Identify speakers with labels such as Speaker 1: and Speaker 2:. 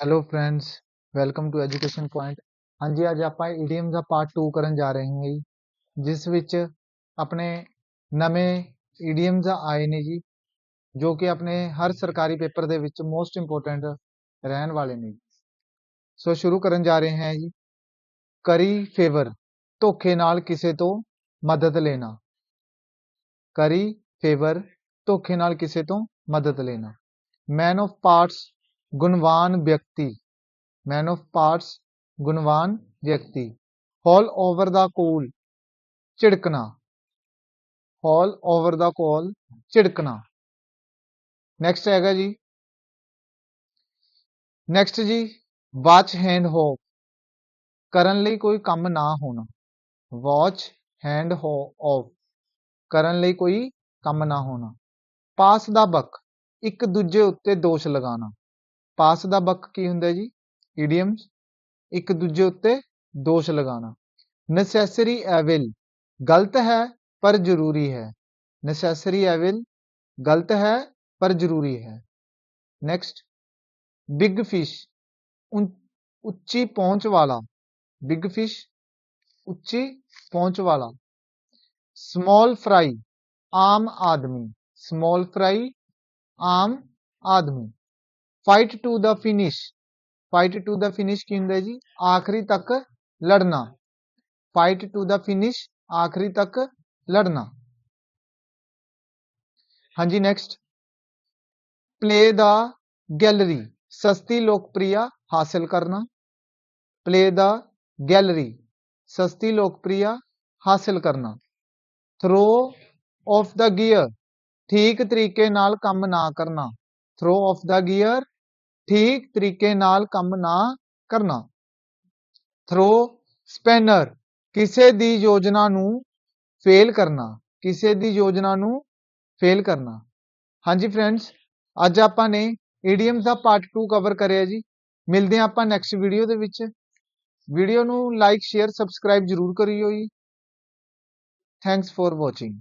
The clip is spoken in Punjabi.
Speaker 1: Hello friends welcome to education point ਹਾਂਜੀ, ਅੱਜ ਆਪਾਂ ਈਡੀਅਮ ਦਾ ਪਾਰਟ 2 ਕਰਨ ਜਾ ਰਹੇ ਹਾਂ ਜੀ, ਜਿਸ ਵਿੱਚ ਆਪਣੇ ਨਵੇਂ ਈਡੀਅਮਸ ਆਏ ਨੇ ਜੀ, ਜੋ ਕਿ ਆਪਣੇ ਹਰ ਸਰਕਾਰੀ ਪੇਪਰ ਦੇ ਵਿੱਚ ਮੋਸਟ ਇੰਪੋਰਟੈਂਟ ਰਹਿਣ ਵਾਲੇ ਨੇ ਸੋ ਸ਼ੁਰੂ ਕਰਨ ਜਾ ਰਹੇ ਹਾਂ ਜੀ, ਕਰੀ ਫੇਵਰ ਧੋਖੇ ਨਾਲ ਕਿਸੇ ਤੋਂ ਮਦਦ ਲੈਣਾ। ਕਰੀ ਫੇਵਰ ਧੋਖੇ ਨਾਲ ਕਿਸੇ ਤੋਂ ਮਦਦ ਲੈਣਾ। ਮੈਨ ਆਫ ਪਾਰਟਸ ਗੁਣਵਾਨ ਵਿਅਕਤੀ। ਮੈਨ ਆਫ ਪਾਰਟਸ ਗੁਣਵਾਨ ਵਿਅਕਤੀ। ਹਾਲ ਓਵਰ ਦਾ ਕੋਲ ਝਿੜਕਣਾ। ਹਾਲ ਓਵਰ ਦਾ ਕੋਲ ਝਿੜਕਣਾ। ਨੈਕਸਟ ਹੈਗਾ ਜੀ। ਨੈਕਸਟ ਜੀ ਵਾਚ ਹੈਂਡ ਹੋਫ ਕਰਨ ਲਈ ਕੋਈ ਕੰਮ ਨਾ ਹੋਣਾ। ਵਾਚ ਹੈਂਡ ਹੋ ਆਫ ਕਰਨ ਲਈ ਕੋਈ ਕੰਮ ਨਾ ਹੋਣਾ। ਪਾਸ ਦਾ ਬਕ ਇੱਕ ਦੂਜੇ ਉੱਤੇ ਦੋਸ਼ ਲਗਾਉਣਾ। ਪਾਸ ਦਾ ਬਕ ਕੀ ਹੁੰਦਾ ਜੀ? ਇਡੀਅਮਸ ਇੱਕ ਦੂਜੇ ਉੱਤੇ ਦੋਸ਼ ਲਗਾਉਣਾ। ਨੈਸੈਸਰੀ ਐਵਿਲ ਗਲਤ ਹੈ, ਪਰ ਜ਼ਰੂਰੀ ਹੈ। ਨੈਸੈਸਰੀ ਐਵਿਲ ਗਲਤ ਹੈ, ਪਰ ਜ਼ਰੂਰੀ ਹੈ। ਨੈਕਸਟ ਬਿਗ ਫਿਸ਼ ਉੱਚੀ ਪਹੁੰਚ ਵਾਲਾ। ਬਿਗ ਫਿਸ਼ ਉੱਚੀ ਪਹੁੰਚ ਵਾਲਾ। ਸਮਾਲ ਫਰਾਈ ਆਮ ਆਦਮੀ। ਸਮਾਲ ਫਰਾਈ ਆਮ ਆਦਮੀ। Fight to the finish fight to the finish ਕੀ ਹੁੰਦਾ ਜੀ ਆਖਰੀ ਤੱਕ ਲੜਨਾ ਫਾਈਟ ਟੂ ਦਾ ਫਿਨਿਸ਼ ਆਖਰੀ ਤੱਕ ਲੜਨਾ ਹਾਂਜੀ ਨੈਕਸਟ ਪਲੇ ਦਾ ਗੈਲਰੀ ਸਸਤੀ ਲੋਕਪ੍ਰਿਯਤਾ ਹਾਸਲ ਕਰਨਾ ਪਲੇ ਦਾ ਗੈਲਰੀ ਸਸਤੀ ਲੋਕਪ੍ਰਿਯਤਾ ਹਾਸਲ ਕਰਨਾ ਥਰੋ ਆਫ ਦਾ ਗੀਅਰ ਠੀਕ ਤਰੀਕੇ ਨਾਲ ਕੰਮ ਨਾ ਕਰਨਾ ਥਰੋ ਆਫ ਦਾ ਗੀਅਰ ਠੀਕ ਤਰੀਕੇ ਨਾਲ ਕੰਮ ਨਾ ਕਰਨਾ। ਥਰੋ ਸਪੈਨਰ ਕਿਸੇ ਦੀ ਯੋਜਨਾ ਨੂੰ ਫੇਲ ਕਰਨਾ, ਕਿਸੇ ਦੀ ਯੋਜਨਾ ਨੂੰ ਫੇਲ ਕਰਨਾ। ਹਾਂਜੀ ਫਰੈਂਡਸ ਅੱਜ ਆਪਾਂ ਨੇ ਈਡੀਅਮਸ ਦਾ ਪਾਰਟ 2 ਕਵਰ ਕਰਿਆ ਜੀ। ਮਿਲਦੇ ਹਾਂ ਆਪਾਂ ਨੈਕਸਟ ਵੀਡੀਓ ਦੇ ਵਿੱਚ। ਵੀਡੀਓ ਨੂੰ ਲਾਈਕ ਸ਼ੇਅਰ ਸਬਸਕ੍ਰਾਈਬ ਜਰੂਰ ਕਰਿਓ ਜੀ। Thanks for watching